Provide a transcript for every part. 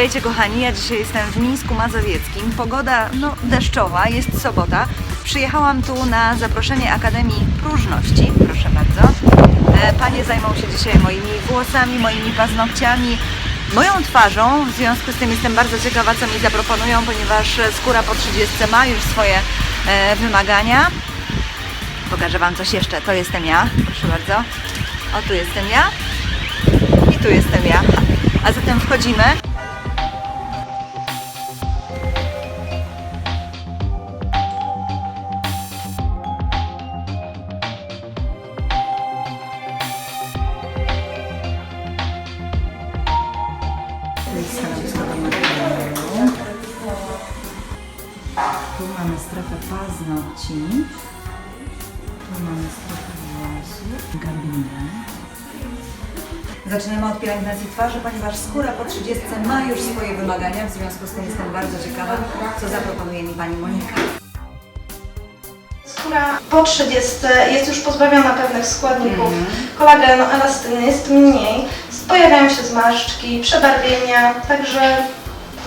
Witajcie kochani, ja dzisiaj jestem w Mińsku Mazowieckim. Pogoda no, deszczowa, jest sobota. Przyjechałam tu na zaproszenie Akademii Próżności, proszę bardzo. E, Panie zajmą się dzisiaj moimi włosami, moimi paznokciami, moją twarzą. W związku z tym jestem bardzo ciekawa, co mi zaproponują, ponieważ skóra po 30 ma już swoje e, wymagania. Pokażę Wam coś jeszcze. To jestem ja, proszę bardzo. O, tu jestem ja i tu jestem ja. A zatem wchodzimy. Stanowisko do materiału. Tu mamy strefę paznokci. Tu mamy strefę włosów. Gabinę. Zaczynamy od pielęgnacji twarzy, ponieważ skóra po 30 ma już swoje wymagania. W związku z tym jestem bardzo ciekawa, co zaproponuje mi Pani Monika. Skóra po 30 jest już pozbawiona pewnych składników. Kolagenu, elastyny jest mniej, pojawiają się zmarszczki, przebarwienia, także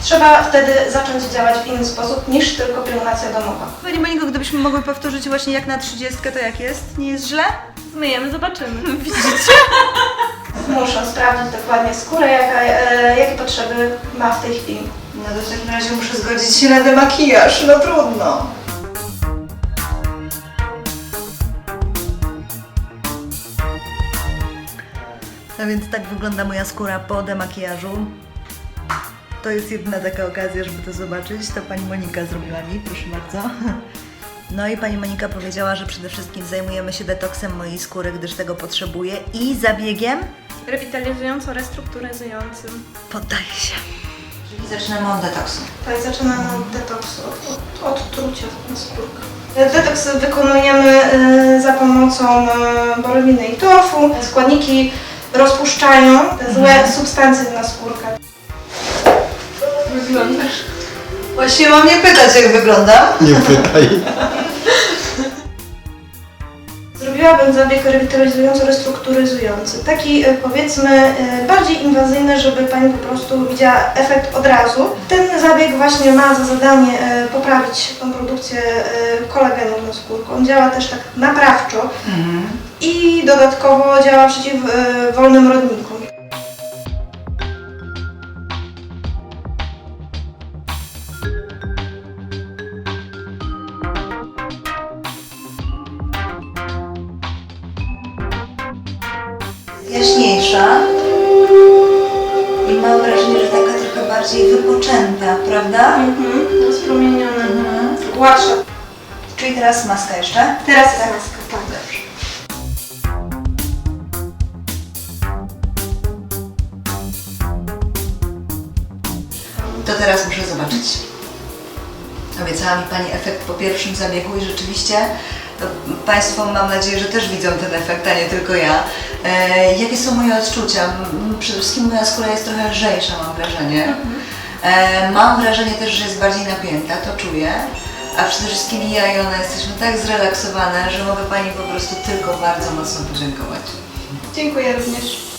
trzeba wtedy zacząć działać w inny sposób niż tylko pielęgnacja domowa. Pani Moniko, gdybyśmy mogły powtórzyć właśnie jak na 30 to jak jest? Nie jest źle? Zmyjemy, zobaczymy. Muszę sprawdzić dokładnie skórę, jaka, e, jakie potrzeby ma w tej chwili. No to w takim razie muszę zgodzić się na demakijaż, no trudno. No więc tak wygląda moja skóra po demakijażu. To jest jedna taka okazja, żeby to zobaczyć. To pani Monika zrobiła mi, proszę bardzo. No i pani Monika powiedziała, że przede wszystkim zajmujemy się detoksem mojej skóry, gdyż tego potrzebuję i zabiegiem Rewitalizująco, restrukturyzującym. poddaję się. Czyli zaczynamy od detoksu. Tak, zaczynamy od detoksu, od, od, od trucia na skórkę. Detoks wykonujemy e, za pomocą e, borowiny i torfu. Składniki rozpuszczają te złe substancje na skórkę. Wyglądasz. Właściwie mam nie pytać, jak wyglądam. Nie pytaj. Zrobiłabym zabieg rewitalizująco-restrukturyzujący. Taki e, powiedzmy e, bardziej inwazyjny, żeby Pani po prostu widziała efekt od razu. Ten zabieg właśnie ma za zadanie e, poprawić tą produkcję e, kolagenu na skórkę. On działa też tak naprawczo i dodatkowo działa przeciw e, wolnym rodnikom. Jaśniejsza. I mam wrażenie, że taka trochę bardziej wypoczęta, prawda? Mhm, rozpromienione, gładsze. Czyli teraz maska jeszcze? Teraz jest maska, To teraz muszę zobaczyć. Obiecała mi Pani efekt po pierwszym zabiegu i rzeczywiście to Państwo mam nadzieję, że też widzą ten efekt, a nie tylko ja. E, jakie są moje odczucia? Przede wszystkim moja skóra jest trochę lżejsza, mam wrażenie. E, mam wrażenie też, że jest bardziej napięta, to czuję. A przede wszystkim ja i ona jesteśmy tak zrelaksowane, że mogę Pani po prostu tylko bardzo mocno podziękować. Dziękuję również.